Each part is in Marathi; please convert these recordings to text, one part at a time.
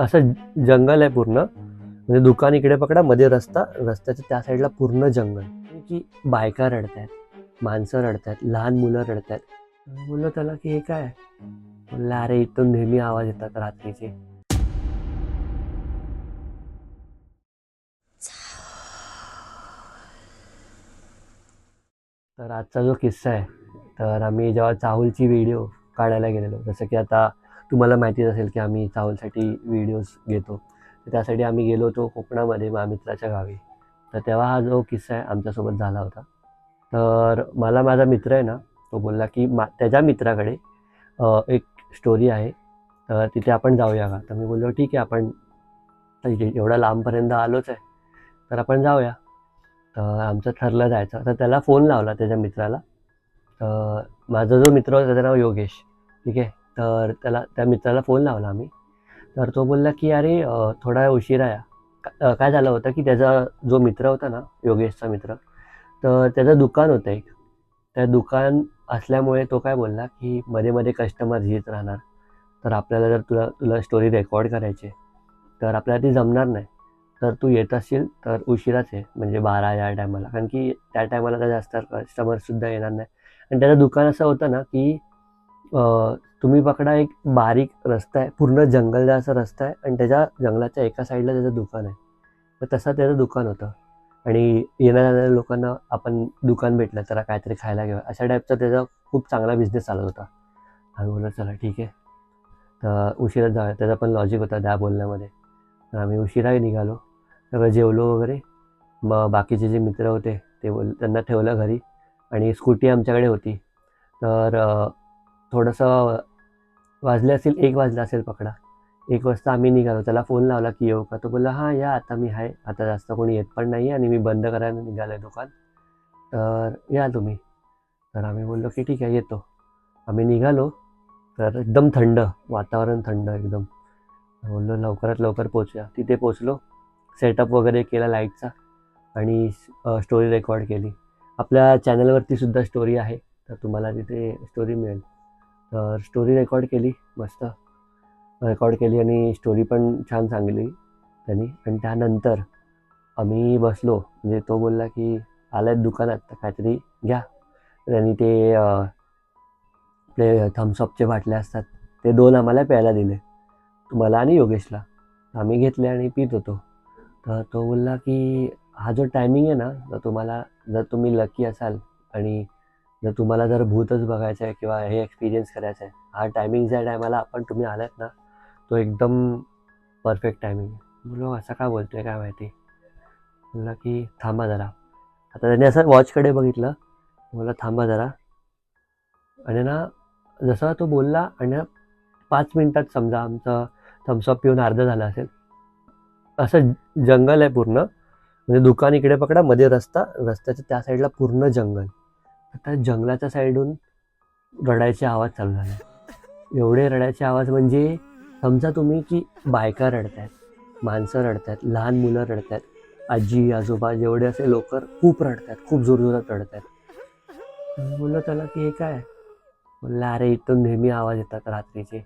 असं जंगल आहे पूर्ण. म्हणजे दुकान इकडे पकडा मध्ये रस्ता रस्त्याच्या त्या साईडला पूर्ण जंगल. की बायका रडतायत माणसं रडतायत लहान मुलं रडतायत. बोललो त्याला की हे काय? म्हणलं अरे इथून नेहमी आवाज येतात रात्रीचे. तर आजचा जो किस्सा आहे तर आम्ही जेव्हा चाहूलची व्हिडिओ काढायला गेलेलो जसं की आता तुम्हाला माहितीच असेल की आम्ही चावलसाठी व्हिडिओज घेतो. तर त्यासाठी आम्ही गेलो होतो कोकणामध्ये मित्राच्या गावी. तर तेव्हा हा जो किस्सा आहे आमच्यासोबत झाला होता. तर मला माझा मित्र आहे ना तो बोलला की मा त्याच्या मित्राकडे एक स्टोरी आहे. तर तिथे आपण जाऊया का? तर मी बोललो ठीक आहे आपण एवढा लांबपर्यंत आलोच आहे. तर आपण जाऊया. तर आमचं ठरलं जायचं. तर त्याला फोन लावला त्याच्या मित्राला. तर माझा जो मित्र होता त्याचं नाव योगेश. ठीक आहे? तर त्याला त्या मित्राला फोन लावला आम्ही. तर तो बोलला की अरे थोडा उशिरा या काय झालं होतं की त्याचा जो मित्र होता ना योगेशचा मित्र तर त्याचं दुकान होतं एक. त्या दुकान असल्यामुळे तो काय बोलला की मध्ये मध्ये कस्टमर येत राहणार. तर आपल्याला जर तुला तुला स्टोरी रेकॉर्ड करायची तर आपल्याला ती जमणार नाही. तर तू येत असशील तर उशिराच आहे म्हणजे बारा या टायमाला कारण की त्या टायमाला तर जास्त कस्टमरसुद्धा येणार नाही. आणि त्याचं दुकान असं होतं ना की तुम्ही पकडा एक बारीक रस्ता आहे पूर्ण जंगलचा असा रस्ता आहे आणि त्याच्या जंगलाच्या एका साईडला त्याचं दुकान आहे. तर तसं त्याचं दुकान होतं. आणि येणाऱ्या जाणाऱ्या लोकांना आपण दुकान भेटलं तर काहीतरी खायला घ्यावं अशा टाईपचा त्याचा खूप चांगला बिझनेस चालत होता. आम्ही बोललो चला ठीक आहे. तर उशिरा जा त्याचा पण लॉजिक होता त्या बोलण्यामध्ये. तर आम्ही उशिराही निघालो. सगळं जेवलो वगैरे. मग बाकीचे जे मित्र होते ते बोल त्यांना ठेवलं घरी. आणि स्कूटी आमच्याकडे होती. तर थोडंसं वाजले असेल एक वाजला असेल पकडा. एक वाजता आम्ही निघालो त्याला फोन लावला की येऊ का? तो बोलला हां या आता मी आहे. आता जास्त कोणी येत पण नाही आणि मी बंद करायला निघालो आहे दुकान. तर या तुम्ही. तर आम्ही बोललो की ठीक आहे येतो. आम्ही निघालो तर एकदम थंड वातावरण थंड एकदम. बोललो लवकरात लवकर पोचूया. तिथे पोचलो सेटअप वगैरे केला लाईटचा आणि स्टोरी रेकॉर्ड केली. आपल्या चॅनलवरती सुद्धा स्टोरी आहे तर तुम्हाला तिथे स्टोरी मिळेल. तर स्टोरी रेकॉर्ड केली मस्त. रेकॉर्ड केली आणि स्टोरी पण छान सांगली त्यांनी. आणि त्यानंतर आम्ही बसलो. म्हणजे तो बोलला की आलाय दुकानात तर काहीतरी घ्या. त्यांनी ते आपले थम्सअपचे बाटले असतात ते दोन आम्हाला प्यायला दिले. मला आणि योगेशला. आम्ही घेतले आणि पित होतो. तर तो बोलला की हा जो टायमिंग आहे ना तर तुम्हाला जर तुम्ही लकी असाल आणि जर तुम्हाला जर भूतच बघायचं आहे किंवा हे एक्सपिरियन्स करायचं आहे हा टायमिंग ज्या टायमाला आपण तुम्ही आलात ना तो एकदम परफेक्ट टायमिंग आहे. मुलं असं का बोलतोय? काय माहिती? म्हणलं की थांबा जरा. आता त्याने असं वॉचकडे बघितलं. मला थांबा जरा. आणि ना जसा तो बोलला आणि पाच मिनटात समजा आमचं थम्सअप पिऊन अर्ध झालं असेल. असं जंगल आहे पूर्ण. म्हणजे दुकान इकडे पकडा मध्ये रस्ता रस्त्याच्या त्या साईडला पूर्ण जंगल. आता जंगलाच्या साईडून रडायचे आवाज चालू झाले. एवढे रडायचे आवाज म्हणजे समजा तुम्ही की बायका रडतायत माणसं रडतायत लहान मुलं रडतायत आजी आजोबा जेवढे असे लोक खूप रडतात खूप जोरजोरात रडतात मी बोललो त्याला की हे काय? म्हणलं अरे इथून नेहमी आवाज येतात रात्रीचे.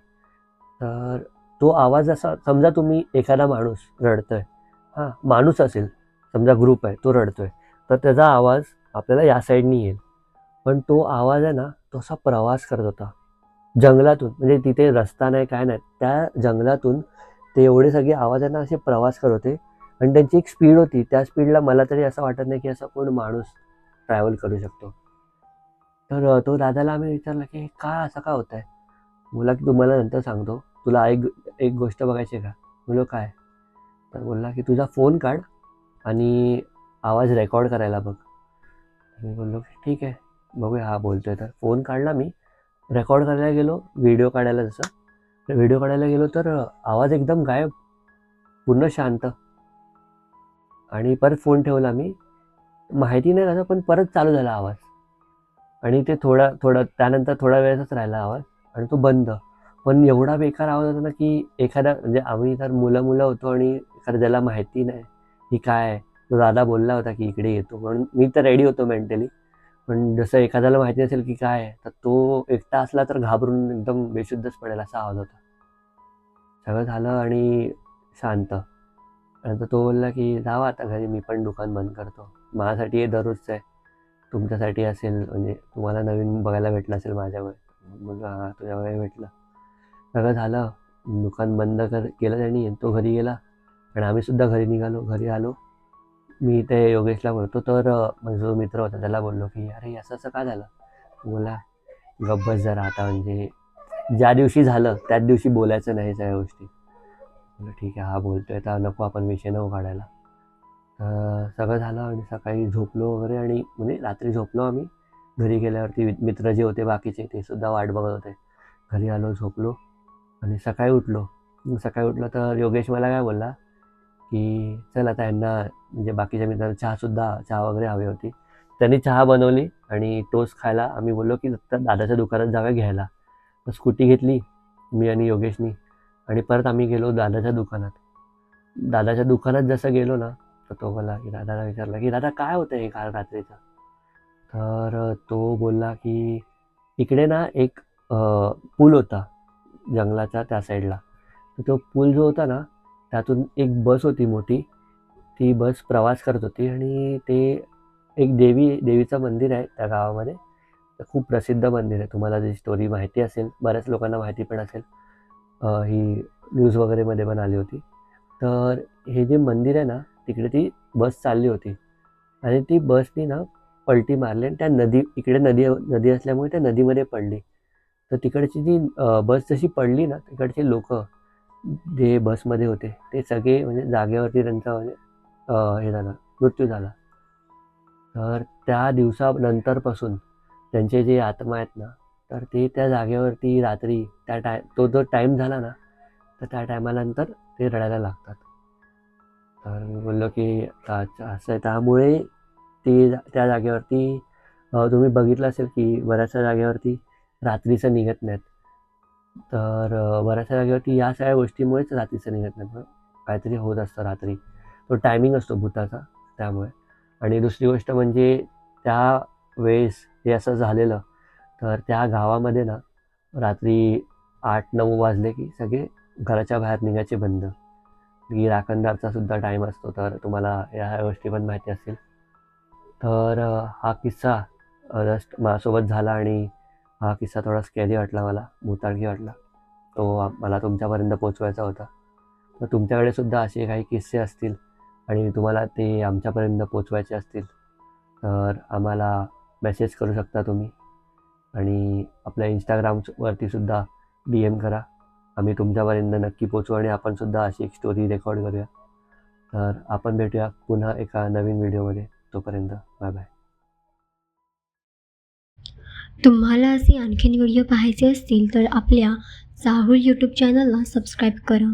तर तो आवाज असा समजा तुम्ही एखादा माणूस रडतोय हां माणूस असेल समजा ग्रुप आहे तो रडतोय तर त्याचा आवाज आपल्याला या साईडनी येईल. पण तो आवाज आहे ना तो असा प्रवास करत होता. जंगलातून म्हणजे तिथे रस्ता नाही काय नाही त्या जंगलातून ते एवढे सगळे आवाज आहे ना असे प्रवास करत होते. आणि त्यांची एक स्पीड होती त्या स्पीडला मला तरी असं वाटत नाही की असा कोण माणूस ट्रॅव्हल करू शकतो. तर तो दादाला आम्ही विचारलं की का असं का होत आहे बोला की तुम्हाला नंतर सांगतो. तुला एक एक गोष्ट बघायची का? बोलो काय? तर बोलला की तुझा फोन काढ आणि आवाज रेकॉर्ड करायला बघ. मी बोललो की ठीक आहे. बघूया हा बोलतोय तर. फोन काढला मी. रेकॉर्ड करायला गेलो व्हिडिओ काढायला जसं. तर व्हिडिओ काढायला गेलो तर आवाज एकदम गायब. पूर्ण शांत. आणि परत फोन ठेवला मी. माहिती नाही झालं पण परत चालू झाला आवाज. आणि ते थोडा थोडा त्यानंतर थोडा वेळच राहिला आवाज. आणि तो बंद. पण एवढा बेकार आवाज होता ना की एखादा म्हणजे आम्ही तर मुलं मुलं होतो आणि एखाद्या ज्याला माहिती नाही की काय आहे तो दादा बोलला होता की इकडे येतो म्हणून मी तर रेडी होतो मेंटली पण जसं एखाद्याला माहिती असेल की काय आहे तर तो एकटा असला तर घाबरून एकदम बेशुद्धच पडेल असा आवाज होता. सगळं झालं आणि शांत. नंतर तो बोलला की जावा आता घरी मी पण दुकान बंद करतो. माझ्यासाठी हे दररोजचं आहे. तुमच्यासाठी असेल म्हणजे तुम्हाला नवीन बघायला भेटलं असेल माझ्यामुळे. मग तुझ्यामुळे भेटलं. सगळं झालं. दुकान बंद कर केलं त्यांनी तो घरी गेला. आणि आम्हीसुद्धा घरी निघालो. घरी आलो. मी ते योगेशला बोलतो तर म्हणजे माझा जो मित्र होता त्याला बोललो की अरे असं असं का झालं? बोला गब्बस जरा आता म्हणजे ज्या दिवशी झालं त्याच दिवशी बोलायचं नाही सगळ्या गोष्टी. ठीक आहे हा बोलतोय तर नको आपण विषय नको काढायला. तर सगळं झालं आणि सकाळी झोपलो वगैरे आणि म्हणजे रात्री झोपलो आम्ही. घरी गेल्यावरती मित्र जे होते बाकीचे ते सुद्धा वाट बघत होते. घरी आलो झोपलो आणि सकाळी उठलो. सकाळी उठलो तर योगेश मला काय बोलला की चल आता यांना म्हणजे बाकीच्या मित्रांना चहासुद्धा चहा वगैरे हवी होती. त्यांनी चहा बनवली आणि टोस्ट खायला आम्ही बोललो की तर दादाच्या दुकानात जाव्या घ्यायला. तर स्कूटी घेतली मी आणि योगेशनी आणि परत आम्ही गेलो दादाच्या दुकानात. दादाच्या दुकानात जसं गेलो ना तर तो बोला की दादाला विचारला की दादा काय होतं हे काल रात्रीचं? तर तो बोलला की इकडे ना एक पूल होता जंगलाचा त्या साईडला. तर तो पूल जो होता ना त्यातून एक बस होती मोठी. ती बस प्रवास करत होती आणि ते एक देवी देवीचं मंदिर आहे त्या गावामध्ये. खूप प्रसिद्ध मंदिर आहे. तुम्हाला जी स्टोरी माहिती असेल बऱ्याच लोकांना माहिती पण असेल ही न्यूज वगैरेमध्ये पण आली होती. तर हे जे मंदिर आहे ना तिकडे ती बस चालली होती. आणि ती बसनी ना पलटी मारली आणि त्या नदी इकडे नदी नदी असल्यामुळे त्या नदीमध्ये पडली. तर तिकडची जी बस जशी पडली ना तिकडचे लोक जे बसमध्ये होते ते सगळे म्हणजे जागेवरती त्यांचा म्हणजे हे झालं मृत्यू झाला. तर त्या दिवसानंतरपासून त्यांचे जे आत्मा आहेत ना तर ते त्या जागेवरती रात्री त्या टाय तो जो टाईम झाला ना तर त्या टायमानंतर ते रडायला लागतात. तर मी बोललो की अच्छा असं आहे त्यामुळे ते जा- त्या जागेवरती तुम्ही बघितलं असेल की बऱ्याचशा जागेवरती रात्रीचं निघत नाहीत. तर बऱ्याचशा जागेवरती या सगळ्या गोष्टीमुळेच रात्रीचं निघत नाही. काहीतरी होत असतं रात्री. तो टायमिंग असतो भूताचा त्यामुळे. आणि दुसरी गोष्ट म्हणजे त्या वेळेस हे असं झालेलं तर त्या गावामध्ये ना रात्री आठ नऊ वाजले की सगळे घराच्या बाहेर निघायचे बंद. की राखणदारचा सुद्धा टाईम असतो तर तुम्हाला या गोष्टी पण माहिती असतील. तर हा किस्सा जस्ट माझ्यासोबत झाला आणि हा किस्सा थोडा स्कॅरी वाटला मला भूताळकी वाटला. तो मला तुमच्यापर्यंत पोचवायचा होता. तर तुमच्याकडे सुद्धा असे काही किस्से असतील आणि तुम्हाला ते आमच्यापर्यंत पोचवायचे असतील तर आम्हाला मेसेज करू शकता तुम्ही. आणि आपल्या इंस्टाग्रामवरती सुद्धा डी एम करा. आम्ही तुमच्यापर्यंत नक्की पोचवू आणि आपण सुद्धा अशी एक स्टोरी रेकॉर्ड करूया. तर आपण भेटूया पुन्हा एका नवीन व्हिडिओमध्ये तोपर्यंत बाय बाय तुम्हाला असे आणखीन व्हिडिओ पाहायचे असतील तर आपल्या चाहूल यूट्यूब चॅनलला सबस्क्राईब करा.